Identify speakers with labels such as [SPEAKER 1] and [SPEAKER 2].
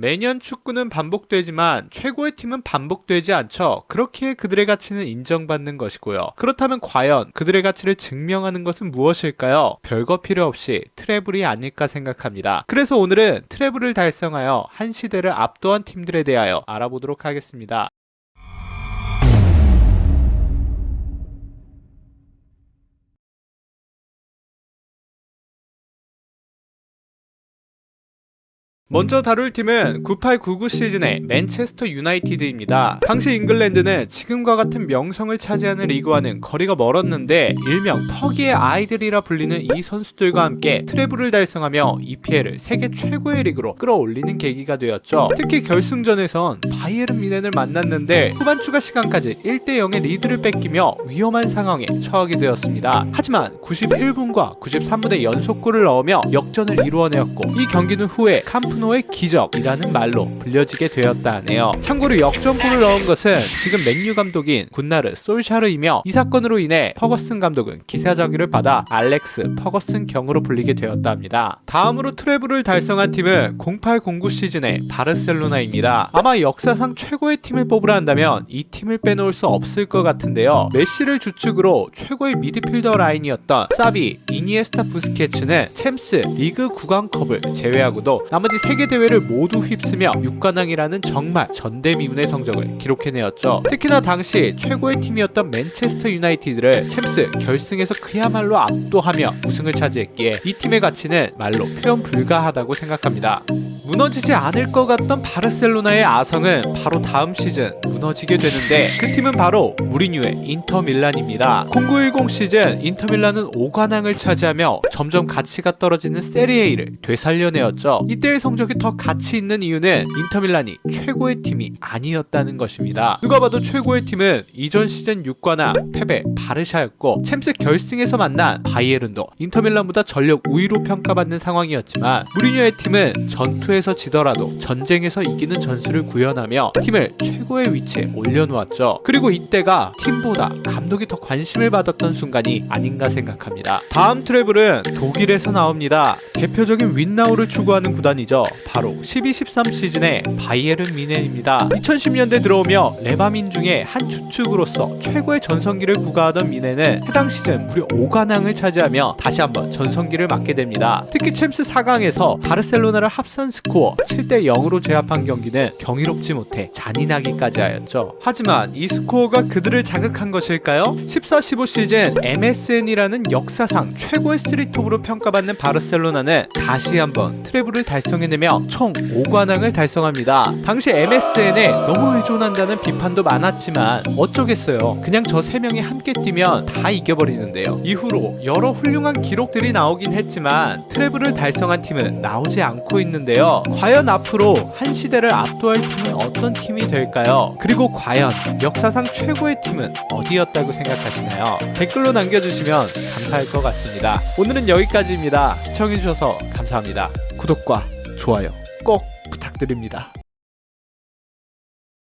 [SPEAKER 1] 매년 축구는 반복되지만 최고의 팀은 반복되지 않죠. 그렇게 그들의 가치는 인정받는 것이고요. 그렇다면 과연 그들의 가치를 증명하는 것은 무엇일까요? 별거 필요 없이 트래블이 아닐까 생각합니다. 그래서 오늘은 트래블을 달성하여 한 시대를 압도한 팀들에 대하여 알아보도록 하겠습니다. 먼저 다룰 팀은 98-99 시즌의 맨체스터 유나이티드입니다. 당시 잉글랜드는 지금과 같은 명성을 차지하는 리그와는 거리가 멀었는데 일명 퍽이의 아이들이라 불리는 이 선수들과 함께 트래블을 달성하며 EPL을 세계 최고의 리그로 끌어올리는 계기가 되었죠. 특히 결승전에선 바이에른 미넨을 만났는데 후반 추가 시간까지 1대0의 리드를 뺏기며 위험한 상황에 처하게 되었습니다. 하지만 91분과 93분의 연속골을 넣으며 역전을 이루어내었고 이 경기는 후에 캄프 노의 기적이라는 말로 불려지게 되었다 하네요. 참고로 역전골을 넣은 것은 지금 맨유 감독인 군나르 솔샤르이며 이 사건으로 인해 퍼거슨 감독은 기사자기를 받아 알렉스 퍼거슨 경으로 불리게 되었다 합니다. 다음으로 트래블을 달성한 팀은 0809 시즌의 바르셀로나입니다. 아마 역사상 최고의 팀을 뽑으라 한다면 이 팀을 빼놓을 수 없을 것 같은데요. 메시를 주축으로 최고의 미드필더 라인이었던 사비, 이니에스타 부스케츠는 챔스, 리그 구강컵을 제외하고도 나머지 세계 대회를 모두 휩쓰며 6관왕이라는 정말 전대미문의 성적을 기록해내었죠. 특히나 당시 최고의 팀이었던 맨체스터 유나이티드를 챔스 결승에서 그야말로 압도하며 우승을 차지했기에 이 팀의 가치는 말로 표현 불가하다고 생각합니다. 무너지지 않을 것 같던 바르셀로나의 아성은 바로 다음 시즌 무너지게 되는데 그 팀은 바로 무리뉴의 인터 밀란입니다. 0910 시즌 인터 밀란은 5관왕을 차지하며 점점 가치가 떨어지는 세리에이를 되살려내었죠. 이때의 성적 이 더 가치 있는 이유는 인터 밀란이 최고의 팀이 아니었다는 것입니다. 누가 봐도 최고의 팀은 이전 시즌 6관왕 패배 바르샤였고 챔스 결승에서 만난 바이에른도 인터 밀란보다 전력 우위로 평가받는 상황이었지만 무리뉴의 팀은 전투에서 지더라도 전쟁에서 이기는 전술을 구현하며 팀을 최고의 위치에 올려놓았죠. 그리고 이때가 팀보다 감독이 더 관심을 받았던 순간이 아닌가 생각합니다. 다음 트래블은 독일에서 나옵니다. 대표적인 윈나우를 추구하는 구단이죠. 바로 12-13 시즌의 바이에른 미넨입니다. 2010년대 들어오며 레바민 중에 한 주축으로서 최고의 전성기를 구가하던 미넨은 해당 시즌 무려 5관왕을 차지하며 다시 한번 전성기를 맞게 됩니다. 특히 챔스 4강에서 바르셀로나를 합산 스코어 7대 0으로 제압한 경기는 경이롭지 못해 잔인하기까지 하였죠. 하지만 이 스코어가 그들을 자극한 것일까요? 14-15 시즌 MSN이라는 역사상 최고의 쓰리톱으로 평가받는 바르셀로나는 다시 한번 트래블을 달성해내며 총 5관왕을 달성합니다. 당시 MSN에 너무 의존한다는 비판도 많았지만 어쩌겠어요. 그냥 저 3명이 함께 뛰면 다 이겨버리는데요. 이후로 여러 훌륭한 기록들이 나오긴 했지만 트래블을 달성한 팀은 나오지 않고 있는데요. 과연 앞으로 한 시대를 압도할 팀은 어떤 팀이 될까요? 그리고 과연 역사상 최고의 팀은 어디였다고 생각하시나요? 댓글로 남겨주시면 감사할 것 같습니다. 오늘은 여기까지입니다. 시청 해주셔서 감사합니다. 구독과 좋아요 꼭 부탁드립니다.